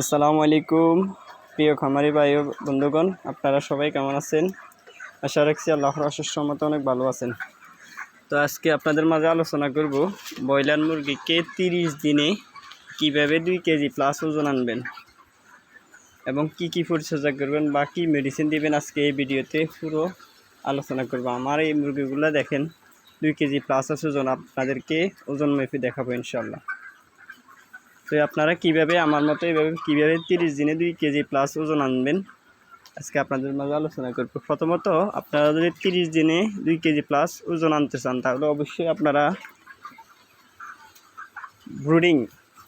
আসসালামু আলাইকুম, প্রিয় খামারি ভাই বন্ধুগণ, আপনারা সবাই কেমন আছেন? আশা রাখছি আল্লাহর অশেষ মতো অনেক ভালো আছেন। তো আজকে আপনাদের মাঝে আলোচনা করব ব্রয়লার মুরগিকে তিরিশ দিনে কীভাবে দুই কেজি প্লাস ওজন আনবেন এবং কি কি পরিচর্যা করবেন বা কী মেডিসিন দিবেন আজকে এই ভিডিওতে পুরো আলোচনা করব। আমার এই মুরগিগুলো দেখেন, দুই কেজি প্লাস আছে ওজন, আপনাদেরকে ওজন মেপে দেখাবো ইনশাল্লাহ তো আপনারা কীভাবে আমার মতো এইভাবে কীভাবে তিরিশ দিনে দুই কেজি প্লাস ওজন আনবেন? আজকে আপনাদের মাঝে আলোচনা করব। প্রথমত, আপনারা যদি তিরিশ দিনে দুই কেজি প্লাস ওজন আনতে চান, তাহলে অবশ্যই আপনারা ব্রুডিং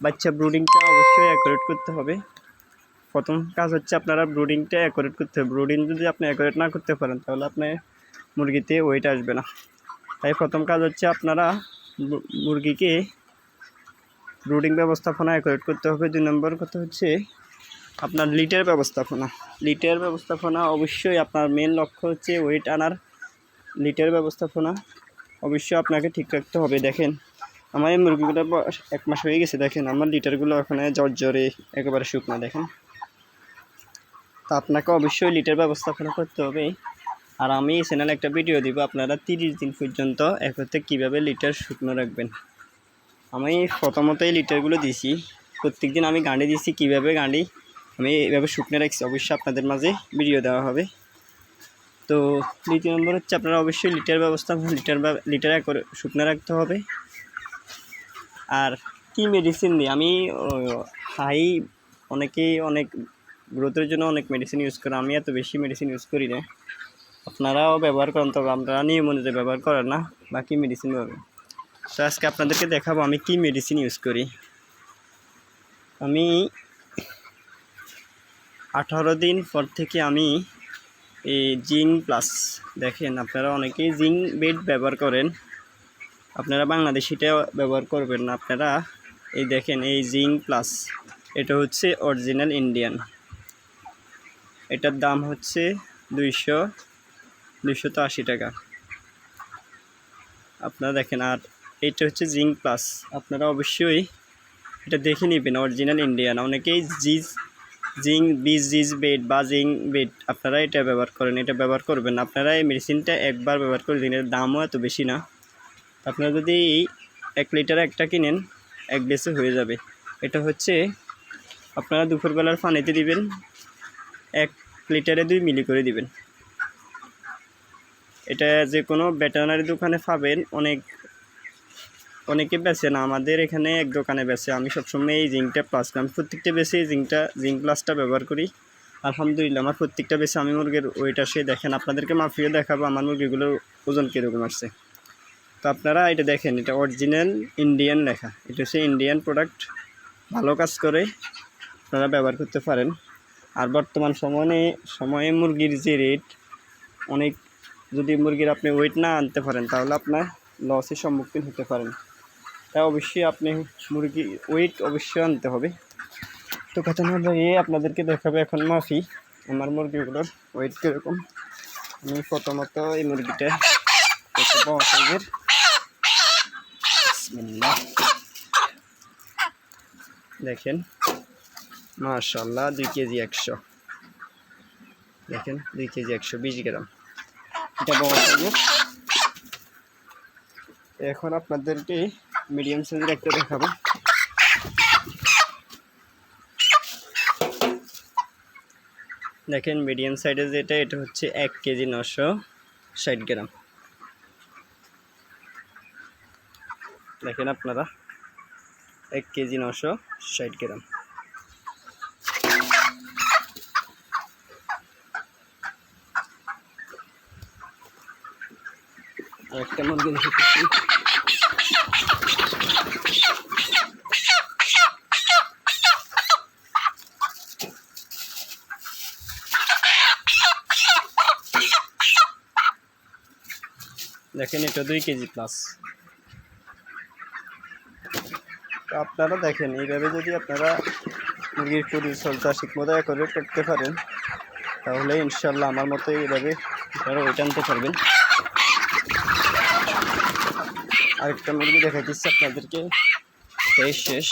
বাচ্চা ব্রুডিংটা অবশ্যই অ্যাকুরেট করতে হবে। প্রথম কাজ হচ্ছে আপনারা ব্রুডিংটা অ্যাকুরেট করতে হবে। ব্রুডিং যদি আপনি অ্যাকুরেট না করতে পারেন, তাহলে আপনার মুরগিতে ওয়েট আসবে না। তাই প্রথম কাজ হচ্ছে আপনারা মুরগিকে ব্রুডিং ব্যবস্থাপনা অ্যাকুরেট করতে হবে। দুই নম্বর কথা হচ্ছে আপনার লিটার ব্যবস্থাপনা। লিটার ব্যবস্থাপনা অবশ্যই আপনার মেন লক্ষ্য হচ্ছে ওয়েট আনার লিটার ব্যবস্থাপনা। অবশ্যই আপনাকে ঠিক রাখতে হবে। দেখেন, আমার এই মুরগিগুলো এক মাস হয়ে গেছে। দেখেন, আমার লিটারগুলো ওখানে জ্বর জ্বরে একেবারে শুকনো। দেখেন, তা আপনাকে অবশ্যই লিটার ব্যবস্থাপনা করতে হবে। আর আমি এই চ্যানেলে একটা ভিডিও দিব। আপনারা তিরিশ দিন পর্যন্ত একত্রে কীভাবে লিটার শুকনো রাখবেন। আমি প্রথমত এই লিটারগুলো দিছি প্রত্যেক দিন আমি গাঁডি দিছি কীভাবে গাঁডি আমি এইভাবে শুকনো রাখছি। অবশ্যই আপনাদের মাঝে ভিডিও দেওয়া হবে। তো দ্বিতীয় নম্বর হচ্ছে আপনারা অবশ্যই লিটার ব্যবস্থা, লিটার লিটার করে শুকনো রাখতে হবে। আর কি মেডিসিন দিই? আমি হাই অনেকেই অনেক গ্রোথের জন্য অনেক মেডিসিন ইউজ করে। আমি এত বেশি মেডিসিন ইউজ করি না। আপনারাও ব্যবহার করেন, তবে আপনারা নিয়ম অনুযায়ী ব্যবহার করেন না। বাকি মেডিসিন ব্যবহার তো আজকে আপনাদেরকে দেখাবো আমি কি মেডিসিন ইউজ করি। আমি আঠারো দিন পর থেকে আমি এই জিঙ্ক প্লাস দেখেন, আপনারা অনেকেই জিঙ্ক বেড ব্যবহার করেন। আপনারা বাংলাদেশিটা ব্যবহার করবেন না, আপনারা এই দেখেন এই জিঙ্ক প্লাস এটা হচ্ছে অরিজিনাল ইন্ডিয়ান এটার দাম হচ্ছে দুইশো দুইশো টাকা। আপনারা দেখেন আর এইটা হচ্ছে জিঙ্ক প্লাস। আপনারা অবশ্যই এটা দেখে নেবেন অরিজিনাল ইন্ডিয়ান অনেকেই জিজ জিঙ্ক বিজ, জিজ বেড বা জিঙ্ক বেড, আপনারা এটা ব্যবহার করেন, এটা ব্যবহার করবেন। আপনারা এই মেডিসিনটা একবার ব্যবহার করে দিন এর দামও এত বেশি না। আপনারা যদি এই এক লিটার একটা কিনেন, এক বেসে হয়ে যাবে। এটা হচ্ছে আপনারা দুপুরবেলার পানিতে দিবেন, এক লিটারে দুই মিলি করে দিবেন। এটা যে কোনো ভেটেরিনারি দোকানে পাবেন, অনেক অনেকে বেচে না, আমাদের এখানে এক দোকানে বেচে আমি সবসময় এই জিঙ্কটা প্লাস আমি প্রত্যেকটা বেশি এই জিঙ্কটা, জিঙ্ক প্লাসটা ব্যবহার করি। আলহামদুলিল্লাহ, আমার প্রত্যেকটা বেশি আমি মুরগির ওয়েট আসে দেখেন। আপনাদেরকে মাফিয়ে দেখাবো, আমার মুরগিগুলোর ওজন কীরকম আসছে। তো আপনারা এটা দেখেন, এটা অরিজিনাল ইন্ডিয়ান লেখা। এটা হচ্ছে ইন্ডিয়ান প্রোডাক্ট ভালো কাজ করে আপনারা ব্যবহার করতে পারেন। আর বর্তমান সময়ে সময়ে মুরগির যে রেট অনেক যদি মুরগির আপনি ওয়েট না আনতে পারেন, তাহলে আপনার লসের সম্মুখীন হতে পারেন। তাই অবশ্যই আপনি মুরগি ওয়েট অবশ্যই আনতে হবে। তো কথা না বলে আপনাদেরকে দেখাবে এখন মাফি, আমার মুরগিগুলোর ওয়েট কীরকম। আমি প্রথমত এই মুরগিটা দেখেন মাশাল্লাহ দুই কেজি একশো। দেখেন, দুই কেজি একশো বিশ গ্রাম। এটা বড় এখন আপনাদেরকে মিডিয়াম সাইজের একটা দেখাবো। দেখেন মিডিয়াম সাইজের যেটা, এটা হচ্ছে এক কেজি নশো ষাট গ্রাম। দেখেন আপনারা, এক কেজি নশো ষাট গ্রাম। একটা মুরগি দেখেছি দেখেন, এটা দুই কেজি প্লাস আপনারা দেখেন, এইভাবে যদি আপনারা মুরগির পরিচর্যা ঠিকমতো করে করতে পারেন, তাহলে ইনশাল্লাহ আমার মতো এইভাবে আপনারা ওইটা আনতে পারবেন। আরেকটা মুরগি দেখা দিচ্ছে আপনাদেরকে শেষ।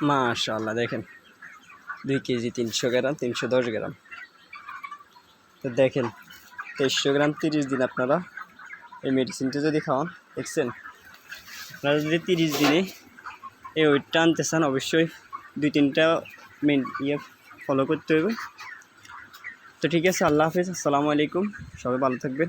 শেষ মাশাআল্লাহ, দেখেন। দুই কেজি তিনশো গ্রাম, তিনশো দশ গ্রাম। তো দেখেন, তেইশশো গ্রাম তিরিশ দিন আপনারা এই মেডিসিনটা যদি খাওয়ান, দেখছেন? আপনারা যদি তিরিশ দিনে এই ওয়েটটা আনতে চান, অবশ্যই দুই তিনটা মেন ইয়ে ফলো করতে হবে। তো ঠিক আছে, আল্লাহ হাফিজ, আসসালামু আলাইকুম, সবাই ভালো থাকবেন।